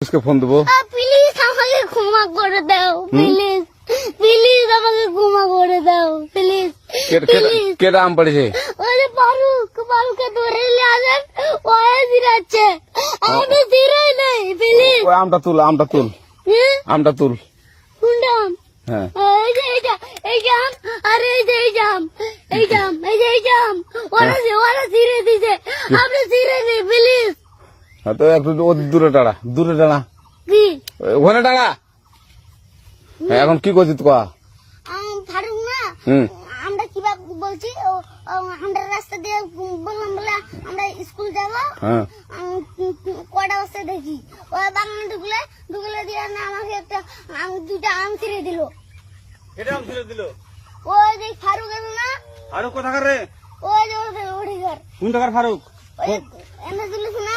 পুলিশকে ফোন দেবো। প্লিজ আমাকে ক্ষমা করে দাও প্লিজ প্লিজ আমাকে ক্ষমা করে দাও প্লিজ কে- কেটা আম পড়েছে? যে ফারুক ফারুককে ধরে নিয়ে আসেন ও জিরাচ্ছে আমি জিরাই নাই প্লিজ ওই আমটা তুল আমটা তুল। আমটা তুল। কোনটা আম? হ্যাঁ। এই যে এই জাম আর এই যে এই জাম এই জাম এই যে এই জাম ওরা ওরা জিরে দিছে। আপনি জিরে নেই প্লিজ হ্যাঁ, তো একটু ও দূরে টাড়া দূরে টাড়া কি? ওখানে টাড়া হ্যাঁ, এখন কি করছিস কা? আম, ফারুক না আমরা কীভাবে বলছি ও, ও, আমরা রাস্তা দিয়ে বললাম বলে আমরা স্কুল যাব। হ্যাঁ। কটা বস্তা দেখি। ওই বাগানে ঢুকলে ঢুকলে দিয়ে আমাকে একটা আম দুটা আম ছিঁড়ে দিল। এটা আম ছেড়ে দিল? ওই যে ফারুক এলো না। আরও কোথাকার রে? যে ওড়িঘর কোন টাকার ফারুক? ওই এনে না?